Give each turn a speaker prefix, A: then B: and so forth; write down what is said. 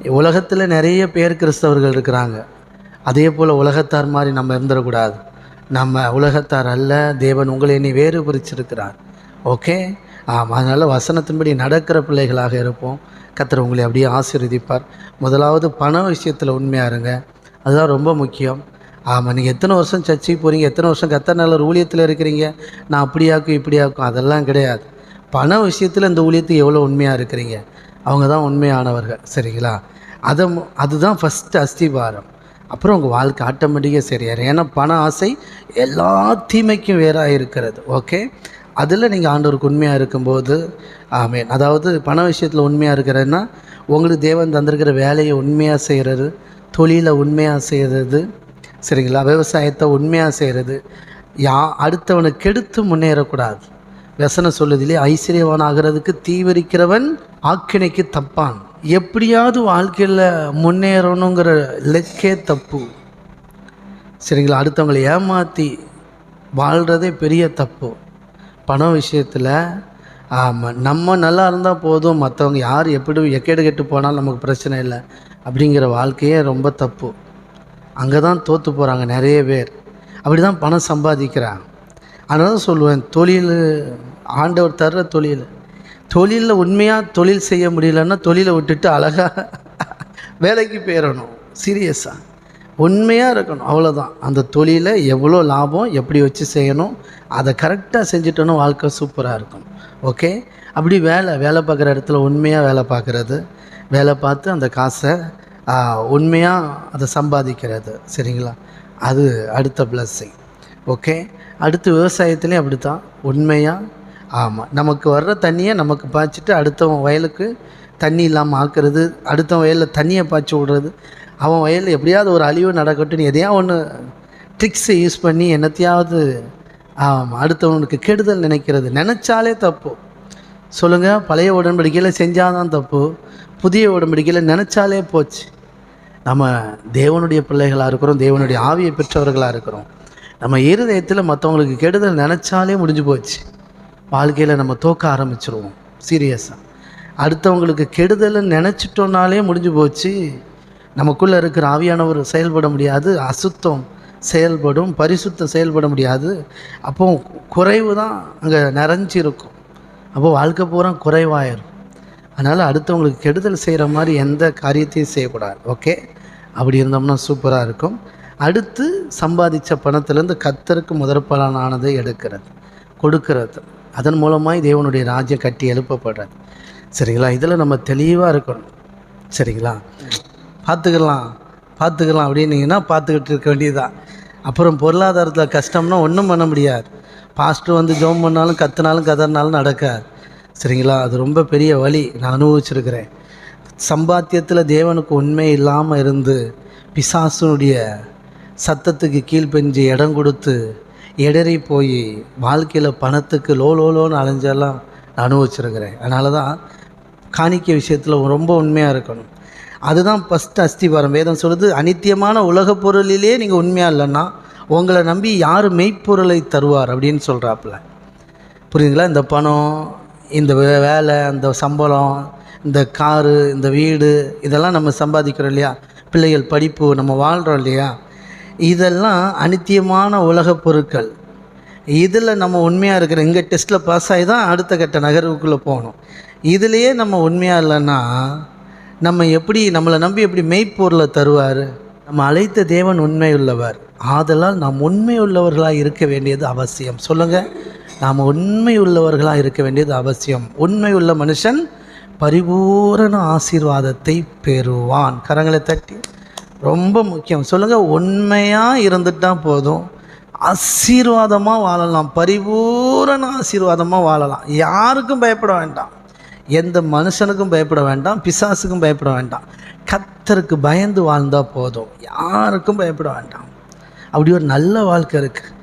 A: உலகத்தில் நிறைய பேர் கிறிஸ்தவர்கள் இருக்கிறாங்க. அதே போல் உலகத்தார் மாதிரி நம்ம இருந்துடக்கூடாது. நம்ம உலகத்தார் அல்ல தேவன் உங்களை இனி வேறு பிரிச்சிருக்கிறார் ஓகே ஆமாம் அதனால் வசனத்தின்படி நடக்கிற பிள்ளைகளாக இருப்போம். கத்தர் உங்களை அப்படியே ஆசீர்வதிப்பார். முதலாவது பண விஷயத்தில் உண்மையாக இருங்க. அதுதான் ரொம்ப முக்கியம். ஆமாம் நீங்கள் எத்தனை வருஷம் சர்ச்சைக்கு போகிறீங்க எத்தனை வருஷம் கத்தர் நல்ல ஒரு ஊழியத்தில் இருக்கிறீங்க? நான் அப்படியாக்கும் இப்படியாக்கும் அதெல்லாம் கிடையாது. பண விஷயத்தில் இந்த ஊழியத்துக்கு எவ்வளோ உண்மையாக இருக்கிறீங்க? அவங்க தான் உண்மையானவர்கள் சரிங்களா? அதை அதுதான் ஃபஸ்ட்டு அஸ்திபாரம். அப்புறம் உங்கள் வாழ்க்கை ஆட்டோமேட்டிக்காக சரியாயிரும். ஏன்னா பண ஆசை எல்லா தீமைக்கும் வேறாக இருக்கிறது ஓகே அதில் நீங்கள் ஆண்டவருக்கு உண்மையாக இருக்கும்போது ஆமேன். அதாவது பண விஷயத்தில் உண்மையாக இருக்கிறதுனா உங்களுக்கு தேவன் தந்திருக்கிற வேலையை உண்மையாக செய்கிறது தொழிலை உண்மையாக செய்கிறது சரிங்களா? விவசாயத்தை உண்மையாக செய்கிறது யா அடுத்தவனை கெடுத்து முன்னேறக்கூடாது. வசனம் சொல்லுதிலே ஐஸ்வர்யவான் ஆகிறதுக்கு தீவிரிக்கிறவன் ஆக்கினைக்கு தப்பான். எப்படியாவது வாழ்க்கையில் முன்னேறணுங்கிற லெக்கே தப்பு. சரிங்களா? அடுத்தவங்களை ஏமாற்றி வாழ்கிறதே பெரிய தப்பு. பணம் விஷயத்தில் ஆமாம் நம்ம நல்லா இருந்தால் போதும் மற்றவங்க யார் எப்படி எக்கேடு கெட்டு போனாலும் நமக்கு பிரச்சனை இல்லை அப்படிங்கிற வாழ்க்கையே ரொம்ப தப்பு. அங்கே தான் தோற்று போகிறாங்க நிறைய பேர். அப்படி தான் பணம் சம்பாதிக்கிறாங்க. அதனால தான் சொல்லுவேன் தொழில் ஆண்டவர் தர்ற தொழில். தொழிலில் உண்மையாக தொழில் செய்ய முடியலன்னா தொழிலை விட்டுட்டு அழகாக வேலைக்கு போயிடணும் சீரியஸாக உண்மையாக இருக்கணும். அவ்வளோதான் அந்த தொழிலை எவ்வளோ லாபம் எப்படி வச்சு செய்யணும் அதை கரெக்டாக செஞ்சுட்டோன்னா வாழ்க்கை சூப்பராக இருக்கும். ஓகே? அப்படி வேலை வேலை பார்க்குற இடத்துல உண்மையாக வேலை பார்க்குறது. வேலை பார்த்து அந்த காசை உண்மையாக அதை சம்பாதிக்கிறது. சரிங்களா? அது அடுத்த பிளஸ்ஸிங் ஓகே? அடுத்து விவசாயத்துலேயும் அப்படி தான் உண்மையாக ஆமாம் நமக்கு வர்ற தண்ணியை நமக்கு பாய்ச்சிட்டு அடுத்தவன் வயலுக்கு தண்ணி இல்லாமல் ஆக்குறது அடுத்தவன் வயலில் தண்ணியை பாய்ச்சி விடுறது. அவன் வயலில் எப்படியாவது ஒரு அழிவு நடக்கட்டும்னு எதையா ஒன்று ட்ரிக்ஸை யூஸ் பண்ணி என்னத்தையாவது ஆமாம் அடுத்தவனுக்கு கெடுதல் நினைக்கிறது. நினச்சாலே தப்பு. சொல்லுங்கள் பழைய உடன்படிக்கையில் செஞ்சாதான் தப்பு. புதிய உடன்படிக்கையில் நினச்சாலே போச்சு. நம்ம தேவனுடைய பிள்ளைகளாக இருக்கிறோம் தேவனுடைய ஆவியை பெற்றவர்களாக இருக்கிறோம். நம்ம இருதயத்தில் மற்றவங்களுக்கு கெடுதல் நினச்சாலே முடிஞ்சு போச்சு. வாழ்க்கையில் நம்ம தோக்க ஆரம்பிச்சிருவோம். சீரியஸாக அடுத்தவங்களுக்கு கெடுதல்னு நினச்சிட்டோன்னாலே முடிஞ்சு போச்சு. நமக்குள்ளே இருக்கிற ஆவியானவர் செயல்பட முடியாது. அசுத்தம் செயல்படும் பரிசுத்தம் செயல்பட முடியாது. அப்போ குறைவு தான் அங்கே நிறைஞ்சிருக்கும் இருக்கும். வாழ்க்கை பூரா குறைவாயிரும். அதனால் அடுத்தவங்களுக்கு கெடுதல் செய்கிற மாதிரி எந்த காரியத்தையும் செய்யக்கூடாது. ஓகே அப்படி இருந்தோம்னா சூப்பராக இருக்கும். அடுத்து சம்பாதிச்ச பணத்திலேருந்து கத்தருக்கு முதற்பலனானதை எடுக்கிறது. கொடுக்கறது. அதன் மூலமாக தேவனுடைய ராஜ்யம் கட்டி எழுப்பப்படுறது. சரிங்களா? இதில் நம்ம தெளிவாக இருக்கணும். சரிங்களா? பார்த்துக்கலாம். பார்த்துக்கலாம் அப்படின்னீங்கன்னா பார்த்துக்கிட்டு இருக்க வேண்டியதுதான். அப்புறம் பொருளாதாரத்தில் கஷ்டம்னா ஒன்றும் பண்ண முடியாது. பாஸ்ட்டு வந்து ஜோம் பண்ணாலும் கத்துனாலும் கதறினாலும் நடக்காது. சரிங்களா? அது ரொம்ப பெரிய வழி. நான் அனுபவிச்சிருக்கிறேன். சம்பாத்தியத்தில் தேவனுக்கு உண்மை இல்லாமல் இருந்து பிசாசுனுடைய சத்தத்துக்கு கீழ்ப்பெஞ்சு இடம் கொடுத்து இடறி போய் வாழ்க்கையில் பணத்துக்கு லோ லோ லோன்னு அலைஞ்செல்லாம் நான் அனுபவிச்சிருக்கிறேன். அதனால தான் காணிக்க விஷயத்தில் ரொம்ப உண்மையாக இருக்கணும். அதுதான் ஃபஸ்ட்டு அஸ்திவாரம். வேதம் சொல்லுது அனித்தியமான உலகப் பொருளிலே நீங்கள் உண்மையாக இல்லைன்னா உங்களை நம்பி யார் மெய்ப்பொருளை தருவார்? அப்படின்னு சொல்கிறாப்புல புரியுதுங்களா? இந்த பணம் இந்த வே- வேலை இந்த சம்பளம் இந்த காரு இந்த வீடு இதெல்லாம் நம்ம சம்பாதிக்கிறோம் இல்லையா? பிள்ளைகள் படிப்பு நம்ம வாழ்கிறோம் இல்லையா? இதெல்லாம் அனித்தியமான உலகப் பொருட்கள். இதில் நம்ம உண்மையாக இருக்கிற இங்கே டெஸ்ட்டில் பாஸ் ஆகி தான் அடுத்த கட்ட நகர்வுக்குள்ளே போகணும். இதுலேயே நம்ம உண்மையாக இல்லைன்னா நம்ம எப்படி நம்மளை நம்பி எப்படி மெய்ப்பொருளை தருவார்? நம்ம அழைத்த தேவன் உண்மை உள்ளவர் ஆதலால் நாம் உண்மை உள்ளவர்களாக இருக்க வேண்டியது அவசியம். சொல்லுங்கள் நாம் உண்மை உள்ளவர்களாக இருக்க வேண்டியது அவசியம். உண்மை உள்ள மனுஷன் பரிபூரண ஆசீர்வாதத்தை பெறுவான். கரங்களை தட்டி. ரொம்ப முக்கியம். சொல்லுங்கள் உண்மையாக இருந்துட்டால் போதும். ஆசீர்வாதமாக வாழலாம். பரிபூரண ஆசீர்வாதமாக வாழலாம். யாருக்கும் பயப்பட வேண்டாம். எந்த மனுஷனுக்கும் பயப்பட வேண்டாம். பிசாசுக்கும் பயப்பட வேண்டாம். கத்தருக்கு பயந்து வாழ்ந்தால் போதும். யாருக்கும் பயப்பட வேண்டாம். அப்படி ஒரு நல்ல வாழ்க்கை இருக்குது